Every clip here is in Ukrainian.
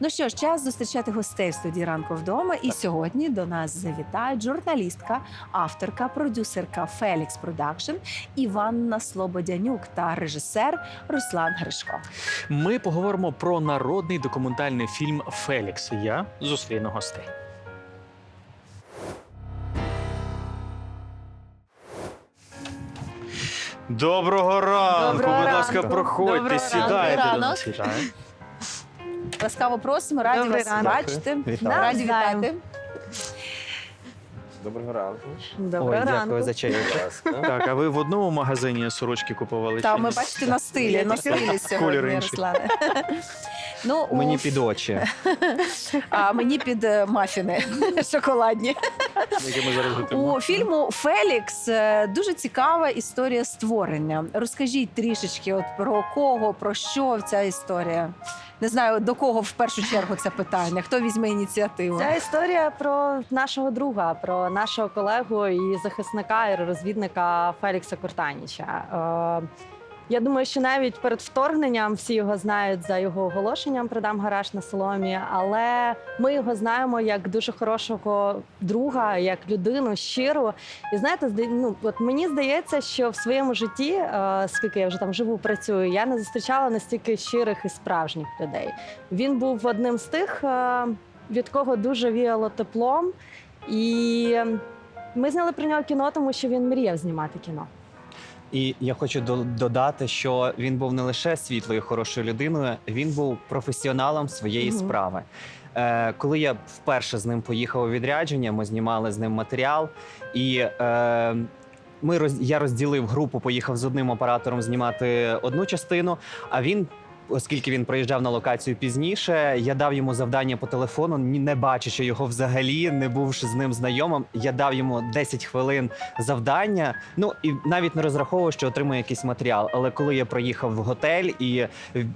Ну що ж, час зустрічати гостей в студії ранку вдома. І сьогодні до нас завітають журналістка, авторка, продюсерка Фелікс Продакшн Іванна Слободянюк та режисер Руслан Гришко. Ми поговоримо про народний документальний фільм Фелікс. Я зустріну гостей. Доброго ранку, Доброго будь ласка, ранку. проходьте, Доброго сідайте ранку. до нас. Ласкаво просимо, раді Добрий вас ранок. бачити. Вітаю. Раді Навзаєм. вітати. Доброго ранку. Доброго Ой, ранку. дякую за чай. Так, а ви в одному магазині сорочки купували? Та чи ми ні? бачите на стилі, на стилі сьогодні, інший. Руслане. Ну, Мені під очі. А мені під е, мафіни шоколадні. Ми зараз готуємо? У фільму Фелікс е, дуже цікава історія створення. Розкажіть трішечки, от про кого, про що ця історія. Не знаю до кого в першу чергу це питання. Хто візьме ініціативу? Ця історія про нашого друга, про нашого колегу і захисника, аеророзвідника Фелікса Кортаніча. Е, я думаю, що навіть перед вторгненням всі його знають за його оголошенням Продам гараж на соломі, але ми його знаємо як дуже хорошого друга, як людину щиру. І знаєте, ну от мені здається, що в своєму житті, е, скільки я вже там живу, працюю, я не зустрічала настільки щирих і справжніх людей. Він був одним з тих, е, від кого дуже віяло теплом. І ми зняли про нього кіно, тому що він мріяв знімати кіно. І я хочу до- додати, що він був не лише світлою, хорошою людиною, він був професіоналом своєї Мгм. справи. Е, коли я вперше з ним поїхав у відрядження, ми знімали з ним матеріал, і е, ми роз, я розділив групу, поїхав з одним оператором знімати одну частину, а він. Оскільки він приїжджав на локацію пізніше, я дав йому завдання по телефону, не бачачи його взагалі, не бувши з ним знайомим. Я дав йому 10 хвилин завдання. Ну і навіть не розраховував, що отримаю якийсь матеріал. Але коли я приїхав в готель і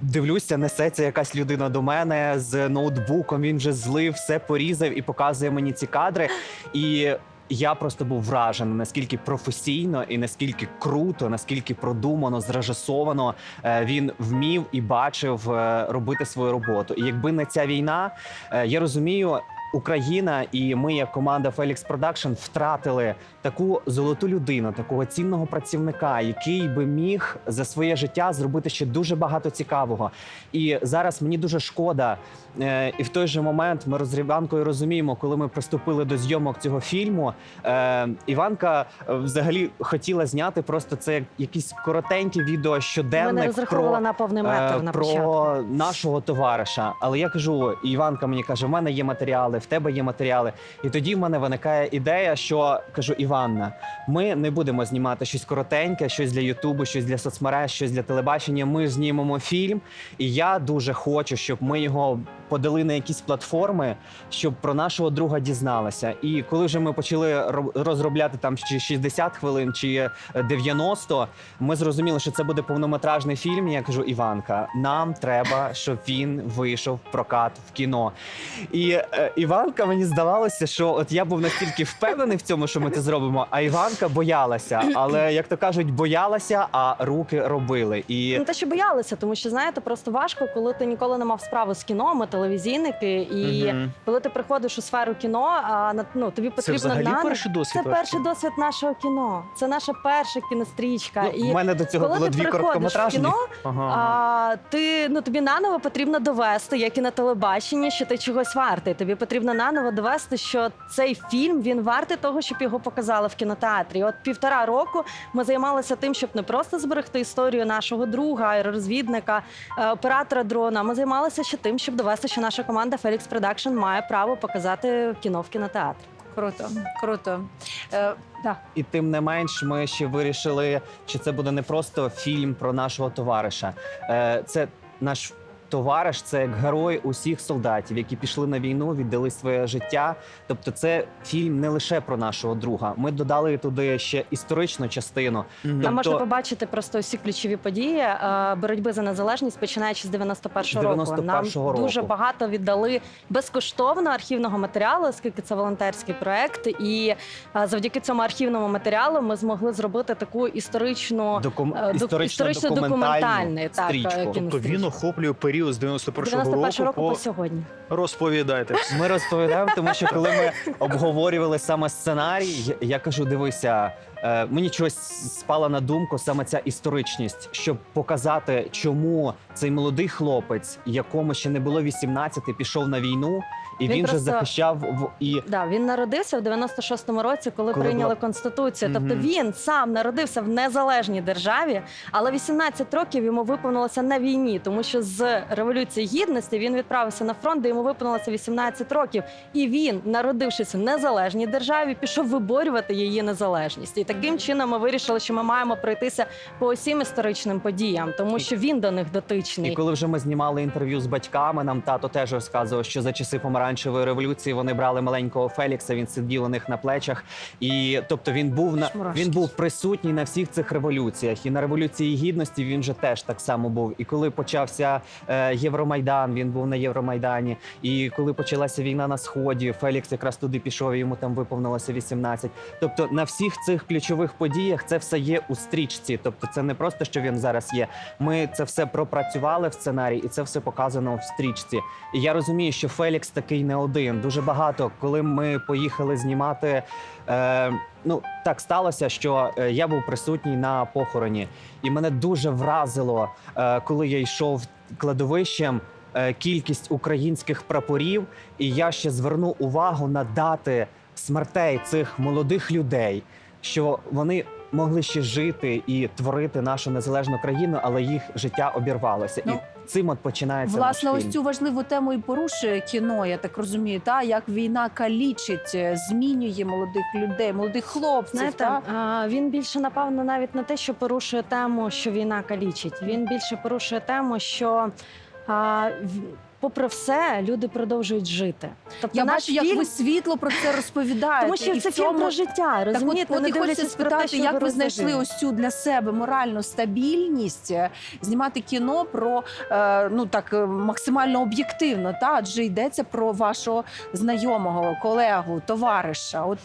дивлюся, несеться якась людина до мене з ноутбуком. Він вже злив, все порізав і показує мені ці кадри. І я просто був вражений, наскільки професійно і наскільки круто, наскільки продумано, зрежисовано е, він вмів і бачив е, робити свою роботу. І якби не ця війна, е, я розумію. Україна і ми, як команда Felix Production, втратили таку золоту людину, такого цінного працівника, який би міг за своє життя зробити ще дуже багато цікавого. І зараз мені дуже шкода. Е, і в той же момент ми з Іванкою розуміємо, коли ми приступили до зйомок цього фільму. Е, Іванка е, взагалі хотіла зняти просто це як якісь коротенькі відео щоденник розраховували про на повний метр на про початку. нашого товариша. Але я кажу, Іванка мені каже: в мене є матеріали, в тебе є матеріали. І тоді в мене виникає ідея, що кажу, Іванна, ми не будемо знімати щось коротеньке, щось для Ютубу, щось для соцмереж, щось для телебачення. Ми знімемо фільм, і я дуже хочу, щоб ми його подали на якісь платформи, щоб про нашого друга дізналися. І коли вже ми почали розробляти там чи 60 хвилин, чи е, 90, ми зрозуміли, що це буде повнометражний фільм. І я кажу, Іванка, нам треба, щоб він вийшов в прокат в кіно. І е, Іванка мені здавалося, що от я був настільки впевнений в цьому, що ми це зробимо. А Іванка боялася. Але як то кажуть, боялася, а руки робили. І Не те, що боялися, тому що знаєте, просто важко, коли ти ніколи не мав справу з кіно, ми телевізійники, і Мгм. коли ти приходиш у сферу кіно, а на- ну тобі потрібно взагалі нано- перший досвід. Це перший досвід нашого кіно. Це наша перша кінострічка. ну, і в мене до цього коли було ти дві приходиш в короткометражні. кіно, Ага. А ти ну тобі наново потрібно довести, як і на телебаченні, що ти чогось вартий. Тобі потрібно наново довести, що цей фільм він вартий того, щоб його показали в кінотеатрі. От півтора року ми займалися тим, щоб не просто зберегти історію нашого друга, аеророзвідника, е, оператора дрона. Ми займалися ще тим, щоб довести, що наша команда Felix Production має право показати кіно в кінотеатрі. Круто, круто. Е, да. І тим не менш, ми ще вирішили, що це буде не просто фільм про нашого товариша. Е, Це наш товариш, це як герой усіх солдатів, які пішли на війну, віддали своє життя. Тобто, це фільм не лише про нашого друга. Ми додали туди ще історичну частину. Мгм. Там можна Тобто- побачити просто всі ключові події е, боротьби за незалежність, починаючи з 91-го року. 91-го Нам року. дуже багато віддали безкоштовно архівного матеріалу, оскільки це волонтерський проект. І е, завдяки цьому архівному матеріалу ми змогли зробити таку історичну Докум... е, історично-документальну історично-документальний, так, стрічку. Тобто він охоплює період період з 91-го 91 року, року по... по сьогодні. розповідайте. Ми розповідаємо, тому що коли ми обговорювали саме сценарій, я- я кажу: дивися, е, мені чогось спала на думку саме ця історичність, щоб показати, чому цей молодий хлопець, якому ще не було 18, пішов на війну, і Він він, же захищав в і. Да, він народився в 96-му році, коли, Коли прийняли була- конституцію. Тобто Мгм. він сам народився в незалежній державі, але 18 років йому виповнилося на війні, тому що з революції гідності він відправився на фронт, де йому виповнилося 18 років. І він, народившись в незалежній державі, пішов виборювати її незалежність. Таким чином ми вирішили, що ми маємо пройтися по усім історичним подіям, тому що він до них дотичний. І коли вже ми знімали інтерв'ю з батьками, нам тато теж розказував, що за часи помаранчевої революції вони брали маленького Фелікса. Він сидів у них на плечах, і тобто він був на Шмурашки. він був присутній на всіх цих революціях. І на революції гідності він же теж так само був. І коли почався е, Євромайдан, він був на Євромайдані. І коли почалася війна на сході, Фелікс якраз туди пішов. і Йому там виповнилося 18. Тобто на всіх цих ключових подіях це все є у стрічці. Тобто, це не просто що він зараз є. Ми це все пропрацювали в сценарій, і це все показано в стрічці. І я розумію, що Фелікс такий не один. Дуже багато, коли ми поїхали знімати. Е, ну так сталося, що е, я був присутній на похороні, і мене дуже вразило, е, коли я йшов кладовищем. е, Кількість українських прапорів, і я ще зверну увагу на дати смертей цих молодих людей, що вони могли ще жити і творити нашу незалежну країну, але їх життя обірвалося. Ну, і цим от починається Власне, наш ось цю важливу тему і порушує кіно, я так розумію, та як війна калічить, е, змінює молодих людей, молодих хлопців. Знаєте, та? а, він більше напевно навіть не те, що порушує тему, що війна калічить. Він більше порушує тему, що а, в- попри все, люди продовжують жити. Тобто Я наш бачу, як ви світло про це розповідаєте. тому що і це цьому... фільм про життя. Так от, от і хочеться спитати, як ви знайшли ось цю для себе моральну стабільність, е, знімати кіно про е, ну так е, максимально об'єктивно, та адже йдеться про вашого знайомого, колегу, товариша. От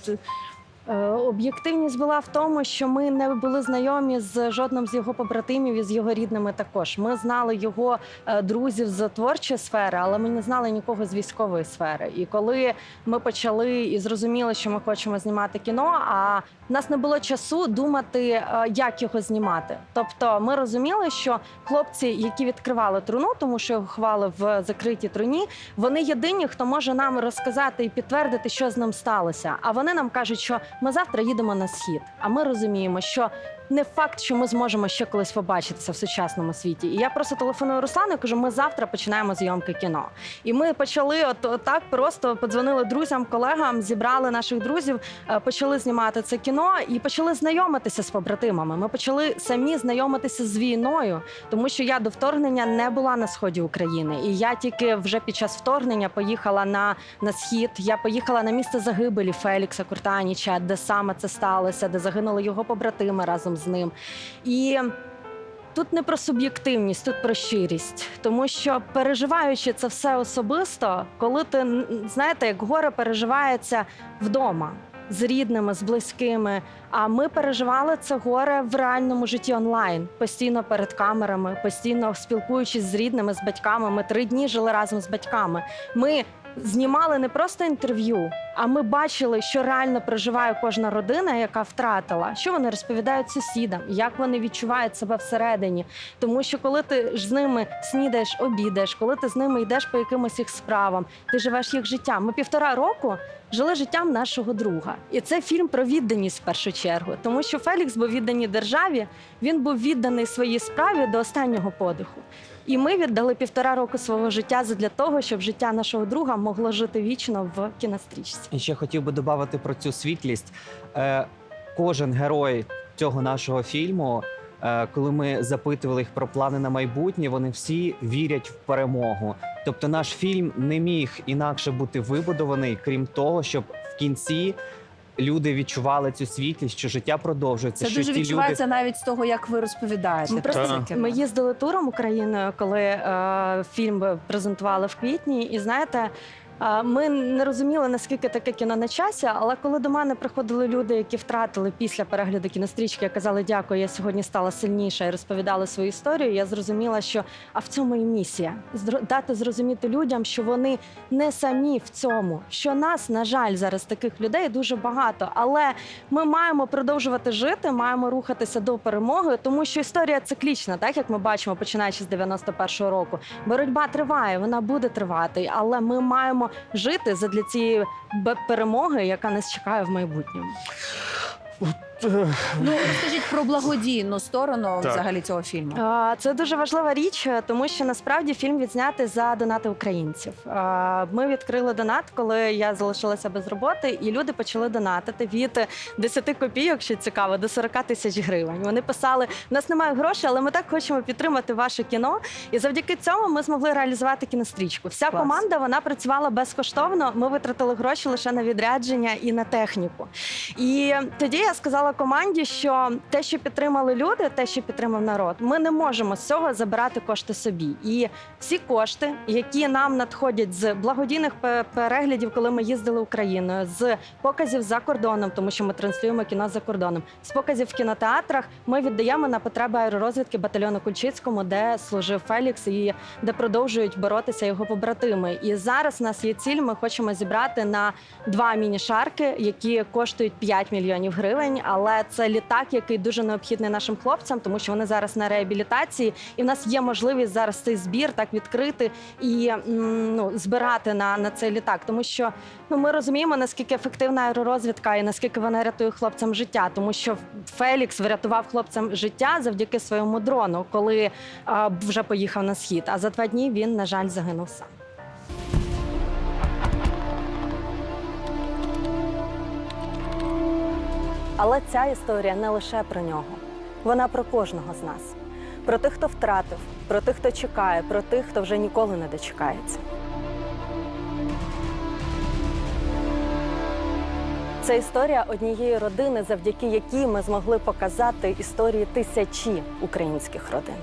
Об'єктивність була в тому, що ми не були знайомі з жодним з його побратимів і з його рідними також. Ми знали його е, друзів з творчої сфери, але ми не знали нікого з військової сфери. І коли ми почали і зрозуміли, що ми хочемо знімати кіно, а в нас не було часу думати, е, як його знімати. Тобто, ми розуміли, що хлопці, які відкривали труну, тому що його ховали в закритій труні, вони єдині, хто може нам розказати і підтвердити, що з ним сталося. А вони нам кажуть, що ми завтра їдемо на схід. А ми розуміємо, що не факт, що ми зможемо ще колись побачитися в сучасному світі. І я просто телефоную Руслану, і кажу, ми завтра починаємо зйомки кіно. І ми почали от, так просто подзвонили друзям, колегам, зібрали наших друзів, е, почали знімати це кіно і почали знайомитися з побратимами. Ми почали самі знайомитися з війною, тому що я до вторгнення не була на сході України, і я тільки вже під час вторгнення поїхала на, на схід. Я поїхала на місце загибелі Фелікса Куртаніча, де саме це сталося, де загинули його побратими разом з ним. І Тут не про суб'єктивність, тут про щирість, тому що переживаючи це все особисто, коли ти знаєте, як горе переживається вдома з рідними, з близькими. А ми переживали це горе в реальному житті онлайн, постійно перед камерами, постійно спілкуючись з рідними, з батьками. Ми три дні жили разом з батьками. Ми знімали не просто інтерв'ю, а ми бачили, що реально проживає кожна родина, яка втратила, що вони розповідають сусідам, як вони відчувають себе всередині. Тому що коли ти ж з ними снідаєш, обідаєш, коли ти з ними йдеш по якимось їх справам, ти живеш їх життям. Ми півтора року жили життям нашого друга, і це фільм про відданість в першу чергу, тому що Фелікс був відданий державі, він був відданий своїй справі до останнього подиху. І ми віддали півтора року свого життя для того, щоб життя нашого друга могло жити вічно в кінострічці. І ще хотів би додати про цю світлість. Е, кожен герой цього нашого фільму, коли ми запитували їх про плани на майбутнє, вони всі вірять в перемогу. Тобто, наш фільм не міг інакше бути вибудований, крім того, щоб в кінці. Люди відчували цю світлість, що життя продовжується. це що дуже ті відчувається навіть з того, як ви розповідаєте. Ми просто ми їздили туром Україною, коли е, фільм презентували в квітні, і знаєте. Ми не розуміли, наскільки таке кіно на часі, але коли до мене приходили люди, які втратили після перегляду кінострічки, казали дякую, я сьогодні стала сильніша і розповідали свою історію. Я зрозуміла, що а в цьому і місія дати зрозуміти людям, що вони не самі в цьому. Що нас, на жаль, зараз таких людей дуже багато, але ми маємо продовжувати жити, маємо рухатися до перемоги, тому що історія циклічна, так як ми бачимо, починаючи з 91-го року. Боротьба триває, вона буде тривати, але ми маємо жити задля цієї перемоги, яка нас чекає в майбутньому. Ну розкажіть про благодійну сторону Так. взагалі цього фільму. Це дуже важлива річ, е, тому що насправді фільм відзнятий за донати українців. Ми відкрили донат, коли я залишилася без роботи, і люди почали донатити від 10 копійок, що цікаво, до 40 тисяч гривень. Вони писали: у нас немає грошей, але ми так хочемо підтримати ваше кіно. І завдяки цьому ми змогли реалізувати кінострічку. Вся Клас. команда вона працювала безкоштовно. Ми витратили гроші лише на відрядження і на техніку. І тоді я сказала команді, що те, що підтримали люди, те, що підтримав народ, ми не можемо з цього забирати кошти собі. І всі кошти, які нам надходять з благодійних переглядів, коли ми їздили Україною, з показів за кордоном, тому що ми транслюємо кіно за кордоном, з показів в кінотеатрах, ми віддаємо на потреби аеророзвідки батальйону Кульчицькому, де служив Фелікс і де продовжують боротися його побратими. І зараз у нас є ціль. Ми хочемо зібрати на два міні-шарки, які коштують 5 мільйонів гривень. Але це літак, який дуже необхідний нашим хлопцям, тому що вони зараз на реабілітації, і в нас є можливість зараз цей збір так відкрити і ну, збирати на, на цей літак, тому що ну ми розуміємо наскільки ефективна аеророзвідка і наскільки вона рятує хлопцям життя, тому що Фелікс врятував хлопцям життя завдяки своєму дрону, коли а, вже поїхав на схід. А за два дні він, на жаль, загинув сам. Але ця історія не лише про нього, вона про кожного з нас. Про тих, хто втратив, про тих, хто чекає, про тих, хто вже ніколи не дочекається. Це історія однієї родини, завдяки якій ми змогли показати історії тисячі українських родин.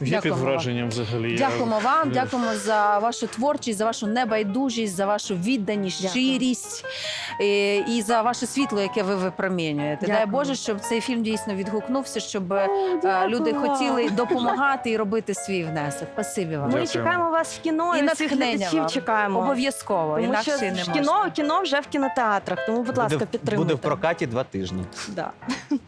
Я під Дякуємо вам. враженням взагалі. Я- Дякуємо вам, дякуємо за вашу творчість, за вашу небайдужість, за вашу відданість, Дякую. щирість е, і за ваше світло, яке ви випромінюєте. Дай Дякую. Боже, щоб цей фільм дійсно відгукнувся, щоб е, люди хотіли допомагати і робити свій внесок. Спасибі вам. Ми Дякуємо. чекаємо вас в кіно І і, всіх натхнення глядачів вам. чекаємо. Обов'язково, Тому інакше що не ж можна. кіно, кіно вже в кінотеатрах, тому, будь ласка, буде, підтримуйте. буде в прокаті два тижні. Да.